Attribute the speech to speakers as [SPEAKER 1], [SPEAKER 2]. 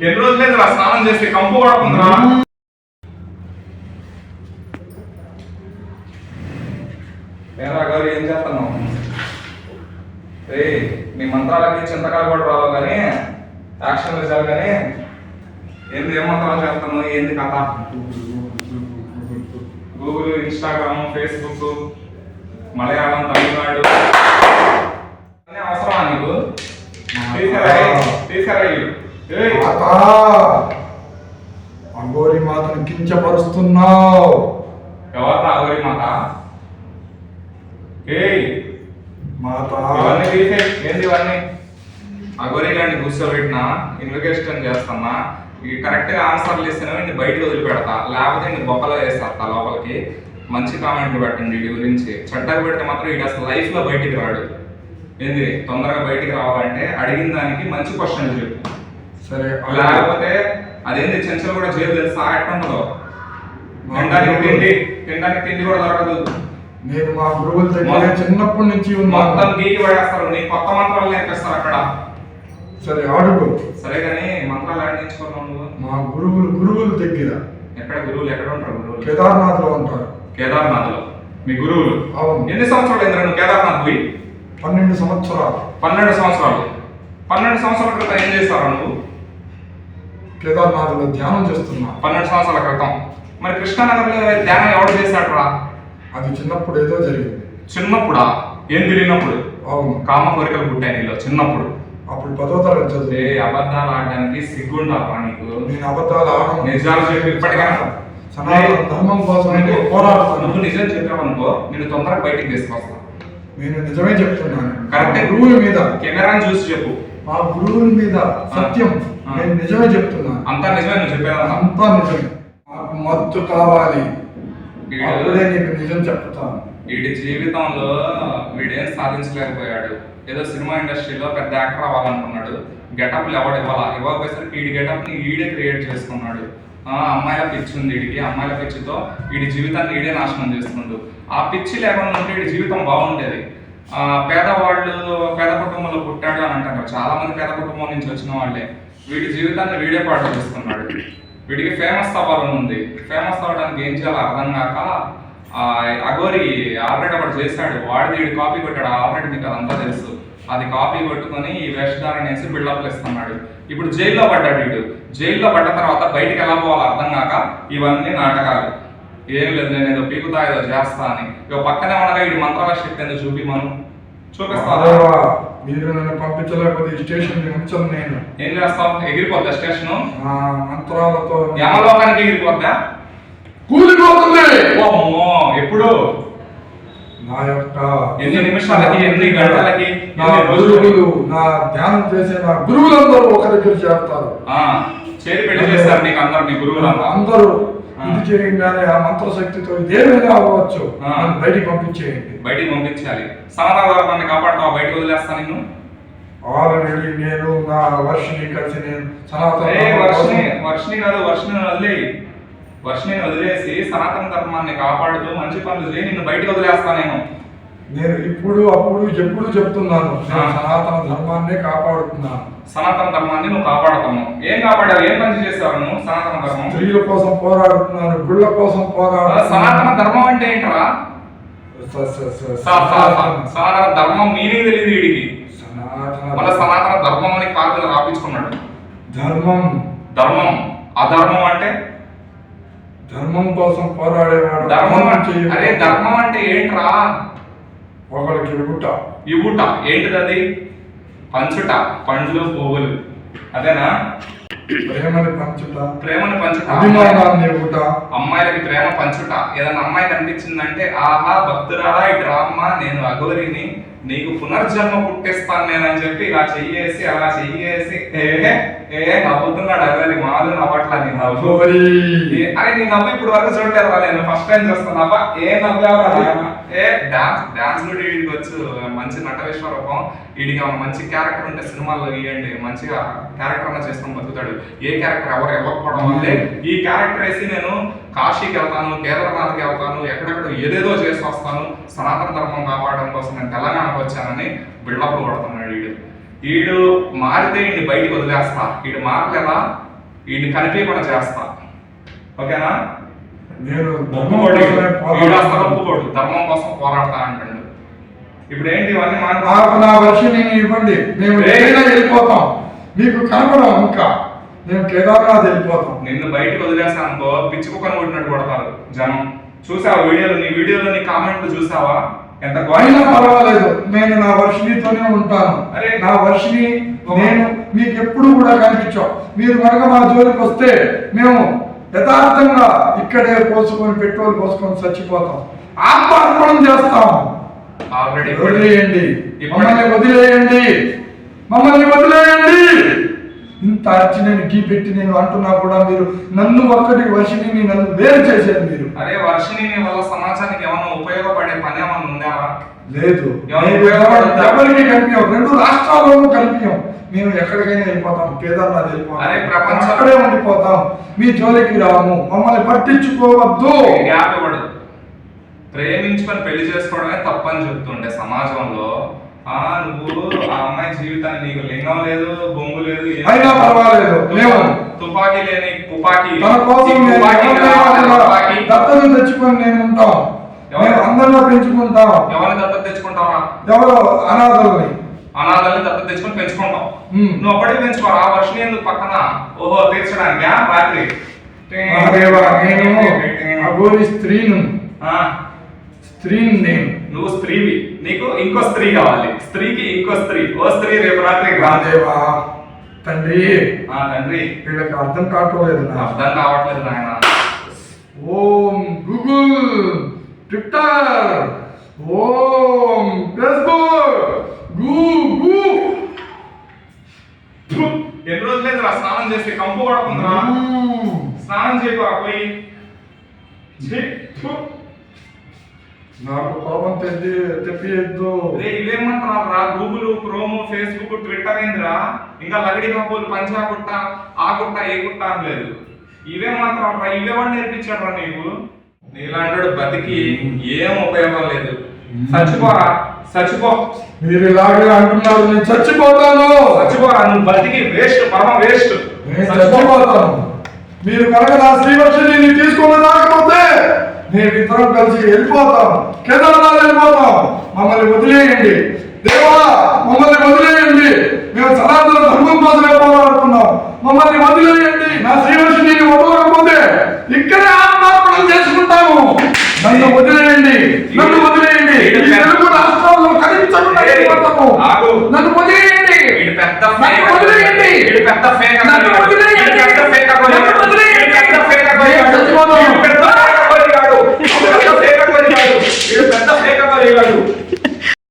[SPEAKER 1] ఎన్ని రోజులైంది రా స్నానం చేసి? కంపు పడుతుందిరా ఏరా గౌరీ ఏం చేస్తున్నావు? రే నీ మంత్రాలకి చింతకాలు కూడా రావు కానీ యాక్షన్ చాలు కానీ ఏంది ఏం మంత్రాలు చేస్తాను ఏంది కథ? Google Instagram Facebook Malayalam Tamil Nadu అవసరమా నీకు తీసుకురా తీసుకురా
[SPEAKER 2] అఘోరి మాతను కించపరుస్తున్నావు.
[SPEAKER 1] ఎవరు అగోరి మాత? ఏయ్.
[SPEAKER 2] మాత.
[SPEAKER 1] ఇవన్నీ తీసే ఏంది ఇవన్నీ? అగోరి గారిని కూర్చోబెట్టినా? ఇన్వెస్టిగేషన్ చేస్తున్నా? ఈ కరెక్ట్గా ఆన్సర్లు ఇస్తేనే ఇంటి బయటకు వదిలిపెడతా. లేకపోతే ఇంటి బొక్కలో వేసేస్తా లోపలికి. మంచి కామెంట్లు పెట్టండి వీడి గురించి. చెడ్డగా పెడితే మాత్రం వీడు అసలు లైఫ్లో బయటికి రాడు. ఏంది? తొందరగా బయటికి రావాలంటే అడిగిన దానికి మంచి క్వశ్చన్ చెప్పు.
[SPEAKER 2] సరే
[SPEAKER 1] లేకపోతే అదేంది? చెంచలు కూడా జైలు తెలుసా ఎట్టుంటుందో తినడానికి తిండి తినడానికి తిండి కూడా దొరకదు.
[SPEAKER 2] నేను మా గురువుల దగ్గర
[SPEAKER 1] మొత్తం-
[SPEAKER 2] చిన్నప్పటి నుంచి
[SPEAKER 1] మొత్తం గీకి పడేస్తారు. నీ కొత్త మంత్రాలు నేర్పిస్తారు అక్కడ.
[SPEAKER 2] సరే అడుగు
[SPEAKER 1] సరే కానీ మంత్రాలు యాడ్ నేర్చుకున్నావు
[SPEAKER 2] మా గురువులు గురువుల దగ్గర.
[SPEAKER 1] ఎక్కడ గురువులు? ఎక్కడ ఉంటారు గురువులు?
[SPEAKER 2] కేదార్నాథ్లో ఉంటారు.
[SPEAKER 1] కేదార్నాథ్లో మీ గురువులు.
[SPEAKER 2] అవును.
[SPEAKER 1] ఎన్ని సంవత్సరాలు అయిందిరా నువ్వు కేదార్నాథ్ పోయి
[SPEAKER 2] పన్నెండు సంవత్సరాలు.
[SPEAKER 1] పన్నెండు సంవత్సరాలు. పన్నెండు సంవత్సరాల క్రితం ఏం చేస్తారా నువ్వు?
[SPEAKER 2] కేదార్నాథ్లో ధ్యానం చేస్తున్నా.
[SPEAKER 1] పన్నెండు సంవత్సరాల క్రితం. మరి కృష్ణానగర్లో ధ్యానం ఎవడు చేశాడు రా
[SPEAKER 2] అది చిన్నప్పుడు ఏదో జరిగింది.
[SPEAKER 1] చిన్నప్పుడా? ఏం తిరిగినప్పుడు?
[SPEAKER 2] అవును.
[SPEAKER 1] కామ కోరికలు పుట్టాయి నీలో చిన్నప్పుడు.
[SPEAKER 2] అప్పుడు పదో తరగతి చదివి
[SPEAKER 1] అబద్ధాలు ఆడడానికి సిగ్గుండాలా నీకు?
[SPEAKER 2] నేను అబద్ధాలు ఆడను.
[SPEAKER 1] నిజాలు చెప్పి ఇప్పటికైనా.
[SPEAKER 2] సనాతన ధర్మం కోసం పోరాడుతున్నాను
[SPEAKER 1] నువ్వు నిజం చెప్పావనుకో నేను తొందరగా బయటికి తీసుకొస్తా.
[SPEAKER 2] నేను నిజమే చెప్తున్నాను.
[SPEAKER 1] కరెక్టే.
[SPEAKER 2] గురువుల మీద.
[SPEAKER 1] కెమెరాని చూసి చెప్పు.
[SPEAKER 2] మా గురువుల మీద సత్యం.
[SPEAKER 1] ఆ.
[SPEAKER 2] నేను నిజమే చెప్తున్నాను.
[SPEAKER 1] అంతా నిజమే నువ్వు చెప్పేదంతా
[SPEAKER 2] అంతా. నిజమే. నాకు మత్తు కావాలి. అప్పుడే నీకు నిజం చెప్తాను.
[SPEAKER 1] వీడి జీవితంలో వీడేం సాధించలేకపోయాడు? ఏదో సినిమా ఇండస్ట్రీలో పెద్ద యాక్టర్ అవ్వాలనుకున్నాడు. గెటప్లు ఎవడు ఇవ్వాలా? ఇవ్వకపోయేసరికి వీడి గెటప్ని ఈడే క్రియేట్ చేసుకున్నాడు. ఆ అమ్మాయిల పిచ్చి ఉంది వీడికి. అమ్మాయిల పిచ్చితో వీడి జీవితాన్ని ఈడే నాశనం చేసుకున్నాడు ఆ పిచ్చి లేకుండా ఉంటే వీడి జీవితం బాగుండేది. పేదవాళ్ళు పేద కుటుంబంలో పుట్టాడు అని అంటారు. చాలా మంది పేద కుటుంబం నుంచి వచ్చిన వాళ్ళే. వీడి జీవితాన్ని వీడే పాటు చేసుకున్నాడు. వీడికి ఫేమస్ అవ్వాలని ఉంది. ఫేమస్ అవ్వడానికి ఏం చేయాలో అర్థం కాక అగోరి ఆల్రెడీ ఒకటి చేశాడు. వాడిది వీడి కాపీ కొట్టాడు. ఆల్రెడీ మీకు అదంతా తెలుసు. అది కాపీ కొట్టుకొని ఈ వేషధారణ వేసి బిల్డప్లు ఇస్తున్నాడు ఇప్పుడు జైల్లో పడ్డాడు వీడు. జైల్లో పడ్డ తర్వాత బయటికి ఎలా పోవాలో అర్థం కాక ఇవన్నీ నాటకాలు. ఏం లేదు నేను ఏదో పీకుతా ఏదో చేస్తా అని. ఇక పక్కనే ఉండగా వీడి మంత్రాల శక్తి ఎందుకు చూపి మనం చూపిస్తా
[SPEAKER 2] మాధవ, మీరు నన్ను పంపించలేకపోతే ఈ స్టేషన్ ఉంచను నేను.
[SPEAKER 1] ఏం చేస్తావు? ఎగిరిపోద్దా స్టేషను?
[SPEAKER 2] మంత్రాలతో
[SPEAKER 1] యమలోకానికి ఎగిరిపోద్దా?
[SPEAKER 2] కూలిపోతుంది!
[SPEAKER 1] ఎప్పుడు?
[SPEAKER 2] నా యొక్క
[SPEAKER 1] ఎన్ని నిమిషాలకి ఎన్ని గంటలకి?
[SPEAKER 2] నా గురువులు నా ధ్యానం చేసే నా గురువులందరూ ఒక దగ్గర చేస్తారు
[SPEAKER 1] ఆ, చేరి పెళ్ళి చేస్తారు నీకు అందరు నీ గురువులంతా
[SPEAKER 2] అందరూ. ఇది చేయగానే ఆ మంత్రశక్తితో ఇదేమైనా అవ్వచ్చు? బయటికి పంపించేయండి.
[SPEAKER 1] బయటికి పంపించాలి. సనాతన ధర్మాన్ని కాపాడుతావా? బయటకు వదిలేస్తా నిన్ను?
[SPEAKER 2] ఆల్రెడీ నేను నా వర్షిని కలిసి నేను సనాతన
[SPEAKER 1] వర్షిని వర్షిని కాదు వర్షిని వదిలేయి. వర్షిని వదిలేసి సనాతన ధర్మాన్ని కాపాడుతూ మంచి పనులు చేయి నిన్ను బయటకు వదిలేస్తా నేను.
[SPEAKER 2] నేను ఇప్పుడు అప్పుడు ఎప్పుడు చెప్తున్నాను. సనాతన ధర్మాన్నే కాపాడుతున్నాను.
[SPEAKER 1] సనాతన ధర్మాన్ని నువ్వు కాపాడుతావు. ఏం కాపాడావు? ఏం పని చేసావు నువ్వు సనాతన ధర్మం?
[SPEAKER 2] స్త్రీల కోసం పోరాడుతున్నాను గుళ్ళ కోసం
[SPEAKER 1] సనాతన
[SPEAKER 2] పోరాడుతున్నాను.
[SPEAKER 1] ధర్మం అంటే ఏంట్రా? సనాతన ధర్మం. మీనింగ్ తెలియదు వీడికి.
[SPEAKER 2] సనాతన
[SPEAKER 1] మళ్ళీ సనాతన ధర్మం అని కాదు రాపించుకున్నాడు.
[SPEAKER 2] ధర్మం.
[SPEAKER 1] ధర్మం. అధర్మం అంటే?
[SPEAKER 2] ధర్మం కోసం పోరాడేవాడు.
[SPEAKER 1] ధర్మం అంటే. అరే ధర్మం అంటే ఏంట్రా?
[SPEAKER 2] ఒకరికి ఇవ్వుట
[SPEAKER 1] ఇవ్వుట ఏంటిది అది? పంచుట. పండ్లు పువ్వులు. అదేనా?
[SPEAKER 2] ప్రేమని పంచుట.
[SPEAKER 1] ప్రేమను పంచుట.
[SPEAKER 2] అభిమానాన్ని ఇవ్వుట
[SPEAKER 1] అమ్మాయిలకి ప్రేమ పంచుట. ఏదైనా అమ్మాయి కనిపించిందంటే ఆహా భక్తురాలా ఇటు రామ్మా నేను అగోరిని నీకు పునర్జన్మ పుట్టిస్తాను నేను అని చెప్పి ఇలా చెయ్యేసి అలా చెయ్యేసి ఏ ఏ నవ్వుతున్నాడు అగోరి మాలు నవ్వట్లా నీ నవ్వు? అరే నీ నవ్వు ఇప్పుడు వరకు చూడలేదు నేను. ఫస్ట్ టైం చూస్తున్నా. అబ్బా ఏ నాయనా? ఏ డాన్స్ డాన్స్ కూడా వీడికి వచ్చు. మంచి నట విశ్వరూపం వీడికి మంచి క్యారెక్టర్ ఉంటే సినిమాల్లో ఇవ్వండి మంచిగా క్యారెక్టర్ అన్న చేసుకొని బతుకుతాడు. ఏ క్యారెక్టర్ ఎవరు ఇవ్వకపోవడం వల్లే ఈ క్యారెక్టర్ వేసి నేను కాశీకి వెళ్తాను కేదార్నాథ్కి వెళ్తాను ఎక్కడెక్కడ ఏదేదో చేసి వస్తాను సనాతన ధర్మం కాపాడడం కోసం నేను తెలంగాణకు వచ్చానని బిల్డప్ కొడుతున్నాడు వీడు. ఈడు మారితే ఈయన్ని బయటికి వదిలేస్తా. ఈడు మారలేదా? ఈయన్ని కనిపించకుండా చేస్తా. ఓకేనా?
[SPEAKER 2] నేను ధర్మం
[SPEAKER 1] కోసం పోరాడతా అంటాడు ఇప్పుడు ఏంటి ఇవన్నీ
[SPEAKER 2] నాకు
[SPEAKER 1] మాట్లాడు
[SPEAKER 2] నా వర్షిని ఇవ్వండి. మేము. ఎక్కడైనా వెళ్ళిపోతాం. మీకు కనపడం ఇంకా. మేము కేదార్నాథ్ వెళ్ళిపోతాం.
[SPEAKER 1] నిన్ను బయటకు వదిలేసా అనుకో పిచ్చి కుక్కను కొట్టినట్టు కొడతారు జనం. చూసావా వీడియోలు? నీ వీడియోలో నీ కామెంట్లు చూసావా? ఎంత
[SPEAKER 2] అయినా పర్వాలేదు. నేను నా వర్షినితోనే ఉంటాను.
[SPEAKER 1] అరే.
[SPEAKER 2] నా వర్షిని నేను మీకు ఎప్పుడు కూడా కనిపించాం. మీరు కనుక మా జోలికి వస్తే మేము యథార్థంగా ఇక్కడే పోసుకొని పెట్రోల్ పోసుకొని చచ్చిపోతాం. ఆత్మార్పణం చేస్తాం.
[SPEAKER 1] ఆల్రెడీ
[SPEAKER 2] వదిలేయండి
[SPEAKER 1] ఇప్పటి-
[SPEAKER 2] మమ్మల్ని వదిలేయండి. మమ్మల్ని వదిలేయండి. ఇంత అర్చి నేను గీ పెట్టి నేను అంటున్నా కూడా మీరు నన్ను ఒక్కటి వర్షిని నన్ను వేరు చేశారు మీరు.
[SPEAKER 1] అరే వర్షిని వల్ల సమాజానికి ఏమన్నా ఉపయోగపడే పని ఏమన్నా ఉందా?
[SPEAKER 2] లేదు? ఎవరికి కనిపించాం రెండు రాష్ట్రాల్లోనూ కనిపించాం మేము ఎక్కడికైనా వెళ్ళిపోతాం. కేదార్నాథ్ వెళ్ళిపోతాం.
[SPEAKER 1] అరే ప్రపంచం-
[SPEAKER 2] అక్కడే ఉండిపోతాం. మీ జోలికి రాము. మమ్మల్ని పట్టించుకోవద్దు.
[SPEAKER 1] ప్రేమించుకొని పెళ్ళి చేసుకోవడమే తప్పని చెప్తుండే సమాజంలో. ఆ నువ్వు ఆ అమ్మాయి జీవితాన్ని నీకు లింగం లేదు బొంగు లేదు
[SPEAKER 2] అయినా పర్వాలేదు.
[SPEAKER 1] తుపాకీ లేని తుపాకీ
[SPEAKER 2] తన కోసం తెచ్చుకొని నేను ఉంటాం
[SPEAKER 1] ఎవరు?
[SPEAKER 2] అందరిలో పెంచుకుంటాం
[SPEAKER 1] ఎవరిని దత్తత తెచ్చుకుంటావా?
[SPEAKER 2] ఎవరో అనాథల్ని.
[SPEAKER 1] అనాథల్ని దత్తత తెచ్చుకొని పెంచుకుంటాం. నువ్వు ఒకటి పెంచుకోరా? ఆ వర్షం ఎందుకు పక్కన? ఓహో తీర్చడానికి రాత్రి.
[SPEAKER 2] నేను అఘోరి స్త్రీను
[SPEAKER 1] ఆ,
[SPEAKER 2] స్త్రీని నేను
[SPEAKER 1] నువ్వు స్త్రీవి. నీకు ఇంకో స్త్రీ కావాలి. స్త్రీకి ఇంకో స్త్రీ. ఓ స్త్రీ రేపు రాత్రి రాదే
[SPEAKER 2] రాదేవా తండ్రి.
[SPEAKER 1] ఆ తండ్రి.
[SPEAKER 2] వీళ్ళకి అర్థం కావట్లేదు
[SPEAKER 1] అర్థం కావట్లేదు నాయన.
[SPEAKER 2] ఓం గూగుల్ ట్విట్టర్. ఓం ఫేస్బుక్. గూ గూ
[SPEAKER 1] ఎన్ని రోజులేదు రా స్నానం చేసి కంపు
[SPEAKER 2] మ్మ్.
[SPEAKER 1] స్నానం చేయకు పోయి. ఛీ, ఫు.
[SPEAKER 2] నాకు కోపం తెప్పియద్దు.
[SPEAKER 1] రే ఇవేమంటున్నారు రా గూగుల్ క్రోమ్ ఫేస్బుక్ ట్విట్టర్ ఏందిరా? ఇంకా లగడి కప్పులు పంచా గుట్ట ఆ గుట్ట ఏ గుట్ట అని లేదు. ఇవేమంటున్నారు రా ఇవేమని నేర్పించాడు రా నీకు. నీలాంటి బతికి ఏం ఉపయోగం లేదు. చచ్చిపోరా చచ్చిపో.
[SPEAKER 2] మీరు ఇలాగే అంటున్నారు నేను చచ్చిపోతాను.
[SPEAKER 1] చచ్చిపోరా నువ్వు బతికి వేస్ట్ పరమ వేస్ట్
[SPEAKER 2] చచ్చిపోతాను. మీరు కనుక నా శ్రీవర్షిని తీసుకుని రాకపోతే మేమిద్దరం కలిసి వెళ్ళిపోతాం. కేదార్నాథ్ వెళ్ళిపోతాం. మమ్మల్ని వదిలేయండి. దేవా మమ్మల్ని వదిలేయండి. మేము సనాతన ధర్మం కోసమే పోరాడుతున్నాం. మమ్మల్ని వదిలేయండి. నా శ్రీవర్షిని వదలకపోతే ఇక్కడే ఆత్మార్పణలు చేసుకుంటాము. నన్ను వదిలేయండి. నన్ను వదిలేయండి. తెలుగు రాష్ట్రాల్లో కనిపించకుండా నన్ను